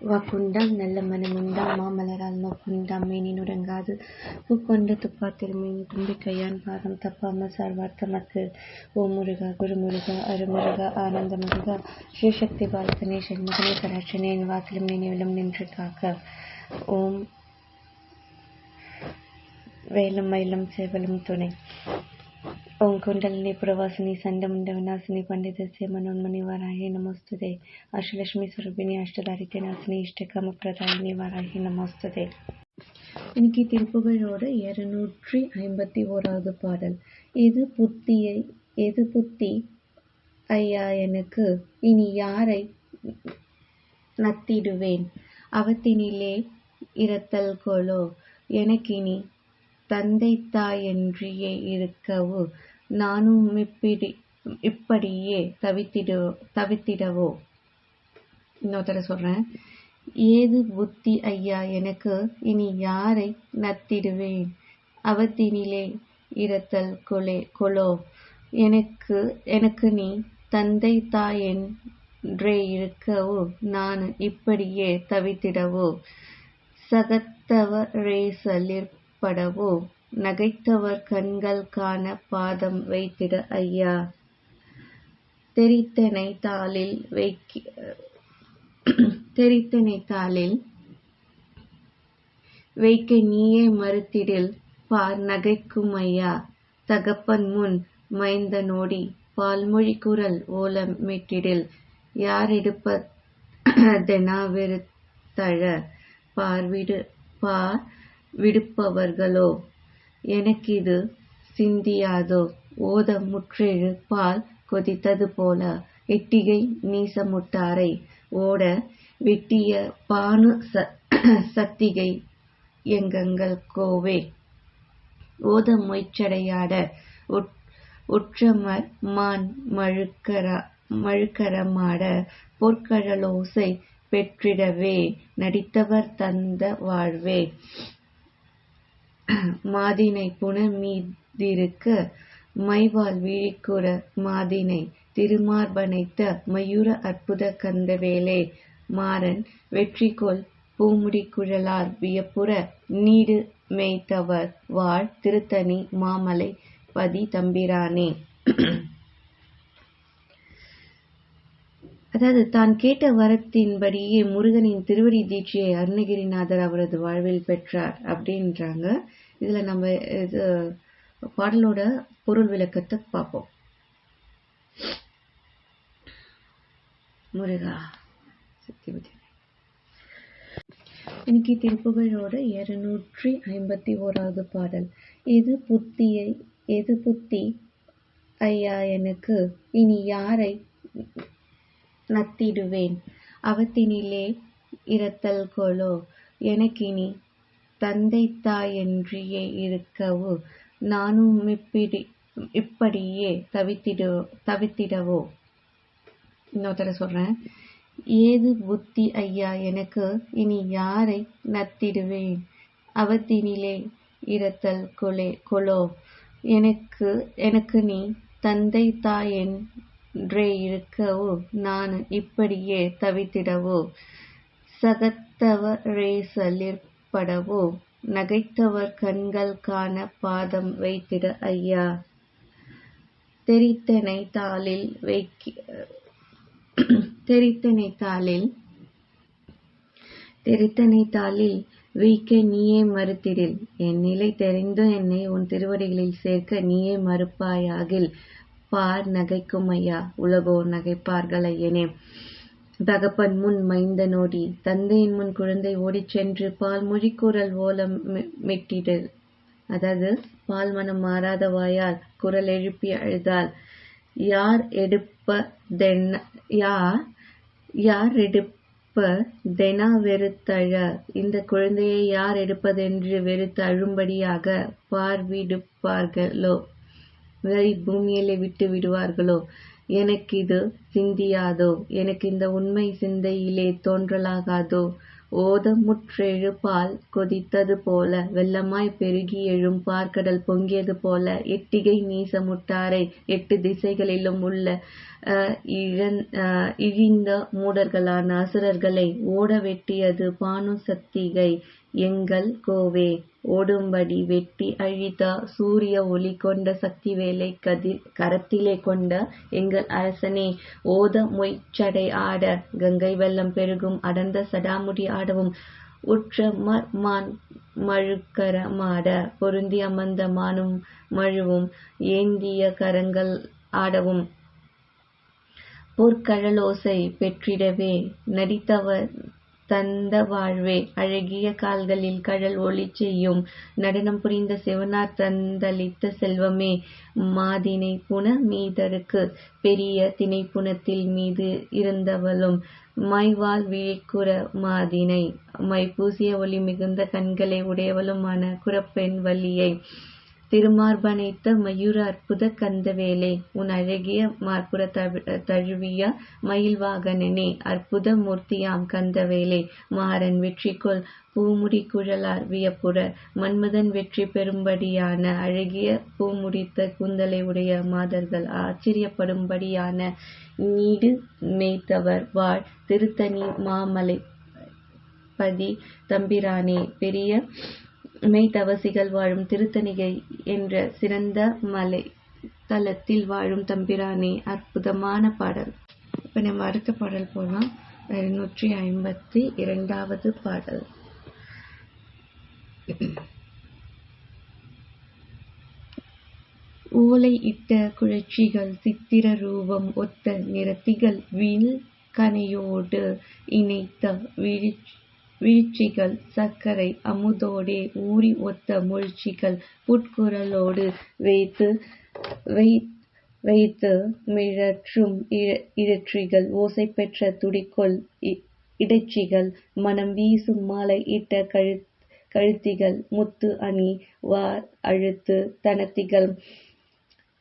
வாக்குண்டாம் நல்ல மனமுண்டாம் மாமலரால் நோக்குண்டாம் மேனி நுடங்காது. பூக்கொண்ட துப்பாத்திருமேனி தும்பி கையான் பாதம் தப்பாமல் சார்வார்த்தமக்கு ஓ முருகா குருமுருகா அருமுருகா ஆனந்த முருகா ஸ்ரீசக்தி பாலகனே சண்முகனே மகனே என் வாசலும் நினைவிலும் நின்று காக்க. ஓம் வேலும் மயிலும் சேவலும் துணை. ఓం కుండలిని ప్రవాసిని సండముండ వినాశిని పండితస్య మనోన్మని వారాహి నమోస్తుదే అష్టలక్ష్మి స్వరూపిణి అష్టదారిద్య నాశిని ఇష్టకామ ప్రదాయిని వారాహి నమోస్తుదే இன்னைக்கு திருப்புகழோட இருநூற்றி ஐம்பத்தி ஓராவது பாடல் எது புத்தியை எது புத்தி ஐயா எனக்கு இனி யாரை நத்திடுவேன் அவத்தினிலே இரத்தல் கோலோ எனக்கினி தந்தை தாயன்றியே இருக்கவோ நானும் இப்படி இப்படியே தவித்திட தவித்திடவோ? இன்னொருத்தர சொல்றேன். ஏது புத்தி ஐயா எனக்கு இனி யாரை நத்திடுவேன்? அவத்தினிலே இரத்தல் கொலே கொலோ எனக்கு எனக்கு நீ தந்தை தாய் என்றே இருக்கவோ நான் இப்படியே தவித்திடவோ? படவோ நகைத்தவர் கண்கள் காண பாதம் வைத்திட ஐயா. தெரித்தனை தாளில் வைக்க தெரித்தனை தாளில் வைக்க நீயே மறுத்திடில் பார் நகைக்கும் ஐயா. தகப்பன் முன் மைந்த நோடி பால்மொழி குரல் ஓலம் மிட்டிடில். யார் எடுப்பதெனாவிருத்தழ தழ பார்விடு பார் விடுப்பவர்களோ? எனக்கிது சிந்தியாதோ? ஓத முற்றெழு பால் கொதித்தது போல. எட்டிகை நீசமுட்டாரை ஓட வெட்டிய பானு சத்திகை எங்கங்கள் கோவே? ஓத மொய்ச்சடையாட ஒற்றமர் மான் மழுக்கரா மழுக்கரமாட பொற்கழலோசை பெற்றிடவே. நடித்தவர் தந்த வாழ்வே. மாதினை புனமீதிருக்க மைவால் விழிக்குற மாதினை திருமார்பனைத்த மயூர அற்புத கந்தவேலே மாறன் வெற்றிகொள் பூமுடி குழலார் வியப்புற நீடு மேய்த்தவர் வாழ் திருத்தணி மாமலை பதி தம்பிரானே. அதாவது தான் கேட்ட வரத்தின்படியே முருகனின் திருவடி தீட்சியை அருணகிரிநாதர் அவரது வாழ்வில் பெற்றார் அப்படின்றாங்க. இதில் நம்ம இது பாடலோட பொருள் விளக்கத்தை பார்ப்போம். முருகா சக்திபதி. இன்னைக்கு திருப்புகழோட இருநூற்றி ஐம்பத்தி ஓராவது பாடல். எது புத்தியை எது புத்தி? ஐயா எனக்கு இனி யாரை நத்திடுவேன்? அவத்தினிலே இரத்தல் கோலோ எனக்கினி தந்தை தாயன்றியே இருக்கவோ நானும் இப்படி இப்படியே தவித்திடோ தவித்திடவோ? இன்னொருத்தர சொல்றேன். ஏது புத்தி ஐயா எனக்கு? இனி யாரை நத்திடுவேன்? அவத்தினிலே இரத்தல் கொலே கொலோ எனக்கு எனக்கு நீ தந்தை தாயென்றே இருக்கவோ நான் இப்படியே தவித்திடவோ? படவோ நகைத்தவர் கண்கள் காண பாதம் வைத்திட ஐயா. தெரித்தனை தாளில் வைக்க தெரித்தனை தாளில் தெரித்தனை தாளில் வைக்க நீயே மறுத்திடில். என் நிலை தெரிந்து என்னை உன் திருவடிகளில் சேர்க்க நீயே மறுப்பாயாகில். பார் நகைக்கும் ஐயா உலகோர் நகைப்பார்கள் ஐயனே தகப்பன் முன் மைந்த நோடி தந்தையின் முன் குழந்தை ஓடிச் சென்று பால் மொழிக்குரல் ஓலம் மெட்டிடு. அதாவது பால் மனம் மாறாத வாயால் குரல் எழுப்பி அழுதால் யார் எடுப்பதென்ன யார் யார் எடுப்ப தெனா வெறுத்தழ? இந்த குழந்தையை யார் எடுப்பதென்று வெறுத்து அழும்படியாக பார்விடுப்பார்களோ? வரி பூமியிலே விட்டு விடுவார்களோ? எனக்கு இது சிந்தியாதோ? எனக்கு இந்த உண்மை சிந்தையிலே தோன்றலாகாதோ? ஓத முற்றெழு பால் கொதித்தது போல வெள்ளமாய்ப் பெருகி எழும் பார்க்கடல் பொங்கியது போல எட்டிகை நீச முட்டாரை எட்டு திசைகளிலும் உள்ள இழிந்த மூடர்களான அசுரர்களை ஓட வெட்டியது பானு சக்திகை எங்கள் கோவே ஓடும்படி வெட்டி அழித்த சூரிய ஒளி கொண்ட சக்திவேலை கதிர் கரத்திலே கொண்ட எங்கள் அரசனே ஓத மொய்ச்சடை ஆட கங்கை வெள்ளம் பெருகும் அடர்ந்த சடாமுடி ஆடவும் உற்ற மர்மான் மழுக்கரமாட பொருந்தி அமர்ந்த மானும் மழுவும் ஏந்திய கரங்கள் ஆடவும். பொற்கழலோசை பெற்றிடவே நடித்தவர் தந்த வாழ்வே அழகிய கால்களில் கழல் ஒளி செய்யும். நடனம் புரிந்த சிவனார் தந்தளித்த செல்வமே. மாதினை புன மீதருக்கு. பெரிய திணைப்புணத்தில் மீது இருந்தவளும். மைவால் விழிக்குற மாதினை. மைப்பூசிய ஒளி மிகுந்த கண்களை உடையவளுமான குரப்பெண் வலியை. திருமார்பனைத்த மயூர அற்புத கந்தவேலே உன் அழகிய மார்புற தழுவிய மயில்வாகனனே அற்புத மூர்த்தியாம் கந்தவேலே மாறன் வெற்றிகொள் பூமுடி குழலார் வியப்புற மன்மதன் வெற்றி பெறும்படியான அழகிய பூமுடித்த கூந்தலை உடைய மாதர்கள் ஆச்சரியப்படும்படியான நீடு மேய்த்தவர் வாழ் திருத்தணி மாமலை பதி தம்பிரானே பெரிய மெய்தவசிகள் வாழும் திருத்தணிகை என்ற சிறந்த மலை தலத்தில் வாழும் தம்பிரானே அற்புதமான பாடல். இப்போ நம்ம அடுத்த பாடல் போகலாம் இருநூற்றி ஐம்பத்தி இரண்டாவது பாடல். ஓலை இட்ட குழற்சிகள் சித்திர ரூபம் ஒத்த நிறத்திகள் வீண் கனையோடு இணைத்த வீழ்ச்சி வீழ்ச்சிகள் சர்க்கரை அமுதோடே ஊறி ஒத்த மூழ்ச்சிகள் புட்குரலோடு வைத்து வைத்து மிழற்றும் இழற்றிகள் ஓசை பெற்ற துடிக்கொள் இடைச்சிகள் மனம் வீசும் மாலை இட்ட கழு கழுத்திகள் முத்து அணி வார் அழுத்து தனத்திகள்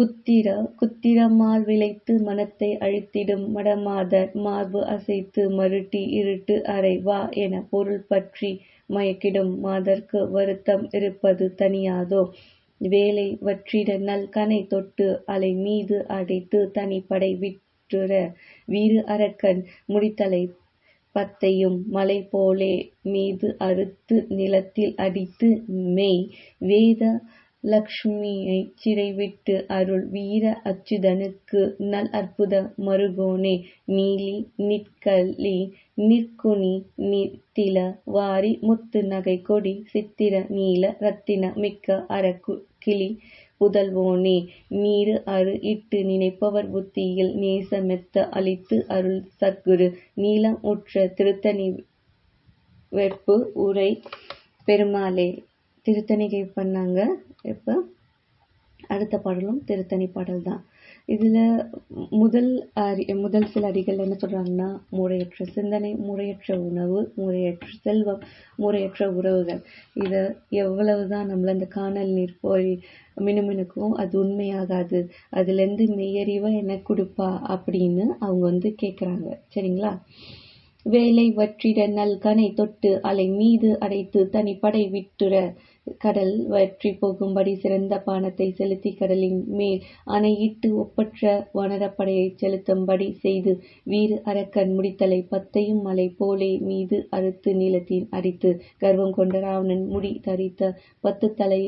குத்திர குத்திரமால் விளைத்து மனத்தை அழித்திடும் மடமாதர் மார்பு அசைத்து மருட்டி இருட்டு அறை வா என பொருள் பற்றி மயக்கிடும் மாதர்க்கு வருத்தம் இருப்பது தனியாதோ? வேலை வற்றிட நல் கனை தொட்டு அலை மீது அடைத்து தனிப்படை விற்றுற வீறு அரக்கன் முடித்தலை பத்தையும் மலை போலே மீது அறுத்து நிலத்தில் அடித்து மெய் வேத லக்ஷ்மியை சிறைவிட்டு அருள் வீர அச்சுதனுக்கு நல் அற்புத மருகோனே. நீலி நிற்கலி நிற்குனி நித்தில வாரி முத்து நகை கொடி சித்திர நீல ரத்தின மிக்க அரக்கு கிளி புதல்வோனே நீரு அரு இட்டு நினைப்பவர் புத்தியில் நேசமெத்த அளித்து அருள் சத்குரு. நீலம் உற்ற திருத்தணி வெப்பு உரை பெருமாளே. திருத்தணிகை பண்ணாங்க. இப்போ அடுத்த பாடலும் திருத்தணி பாடல் தான். இதில் முதல் அரி முதல் சில அடிகள் என்ன சொல்கிறாங்கன்னா முறையற்ற சிந்தனை முறையற்ற உணவு முறையற்ற செல்வம் முறையற்ற உறவுகள். இதை எவ்வளவு தான் நம்மள அந்த காணல் நீர் போய் மினுமினுக்கும் அது உண்மையாகாது. அதுலேருந்து மெய்யறிவை என்ன கொடுப்பா அப்படின்னு அவங்க வந்து கேட்குறாங்க சரிங்களா? வேலை வற்றிட நல் கனை தொட்டு அலை மீது அடைத்து தனிப்படை விட்டுற கடல் வற்றி போகும்படி சிறந்த பானத்தை செலுத்தி கடலின் மேல் அணையிட்டு ஒப்பற்ற வனரப்படையை செலுத்தும்படி செய்து வீறு அரக்கன் முடித்தலை பத்தையும் மலை போலே மீது அறுத்து நீளத்தில் அடித்து கர்வம் கொண்ட ராவணன் முடி தரித்த பத்து தலை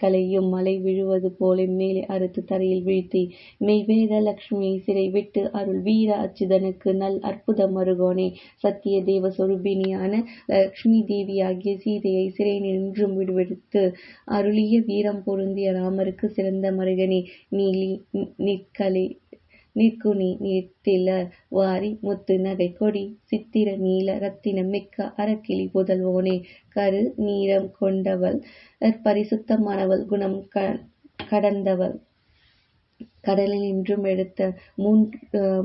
கலையும் மலை விழுவது போல மேலே அறுத்து தரையில் வீழ்த்தி மெய்வேத லக்ஷ்மியை சிறை விட்டு அருள் வீர அச்சுதனுக்கு நல் அற்புத மருகோனே சத்திய தேவ சொரூபிணியான லக்ஷ்மி தேவியாகிய சீதையை சிறை நின்றும் விடுவித்து அருளிய வீரம் பொருந்திய ராமருக்கு சிறந்த மருகனே. நீலி நிற்கலே நிற்குனி நீர்த்தில வாரி முத்து நகை கொடி சித்திர நீல ரத்தின மிக்க அறக்கிளி புதல்வோனே. கரு நீரம் கொண்டவள் பரிசுத்தமானவள் குணம் கடந்தவள். கடலில் இன்றும் எடுத்த மூன்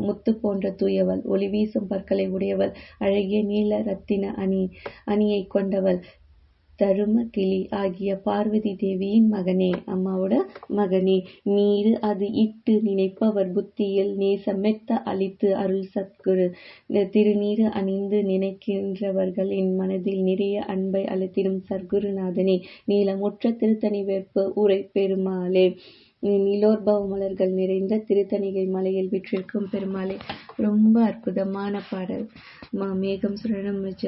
முத்து போன்ற தூயவள் ஒளி வீசும் பற்களை உடையவள் அழகிய நீல ரத்தின அணி அணியை கொண்டவள். தரும கிளி ஆகிய பார்வதி தேவியின் மகனே அம்மாவோட மகனே நீரு அது இட்டு நினைப்பவர் புத்தியில் நேசமெத்த அளித்து அருள் சத்குரு. திருநீர் அணிந்து நினைக்கின்றவர்களின் மனதில் நிறைய அன்பை அளித்திடும் சர்க்குருநாதனே நீலமுற்ற திருத்தணி வெற்பு உரை பெருமாளே. நிலோர்பவ மலர்கள் நிறைந்த திருத்தணிகை மலையில் விற்றிருக்கும் பெருமாளே ரொம்ப அற்புதமான பாடல். மேகம் சுழலும் வச்ச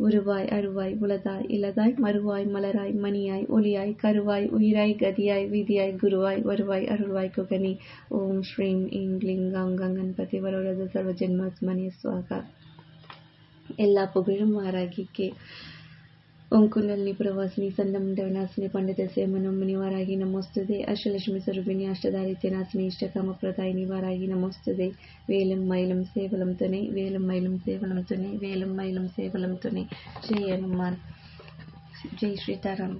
உருவாய் அருவாய் உலதாய் இலதாய் மறுவாய் மலராய் மணியாய் ஒளியாய் கருவாய் உயிராய் கதியாய் விதியாய் குருவாய் வருவாய் அருள்வாய் குகனி. ஓம் ஸ்ரீம் இங்லிங் கங்கன்பதி வரோரது சர்வ ஜென்மாத்மனி சுவாகா. எல்லா புகழும் ஆராகிக்கே. ಓಂಕುನಲ್ಲಿ ಪ್ರವಾಸಿನಿ ಸಂದಮದವನಾಸಿನಿ ಪಂಡಿತಸೆ ಮನೋಮನಿ ವಾರಾಗಿ ನಮೋಸ್ತುದೆ ಅಷ್ಟಲಕ್ಷ್ಮಿ ಸ್ವರೂಪಿಣಿ ಅಷ್ಟದಾರಿತ್ಯನಾಸಿನಿ ಇಷ್ಟಕಾಮಪ್ರದಾಯಿನಿ ವಾರಾಗಿ ನಮೋಸ್ತುದೆ వేలం మైలం సేవలంతోనే వేలం మైలం సేవలంతోనే వేలం మైలం సేవలంతోనే జయ హనుమాన్ జై సీతారాం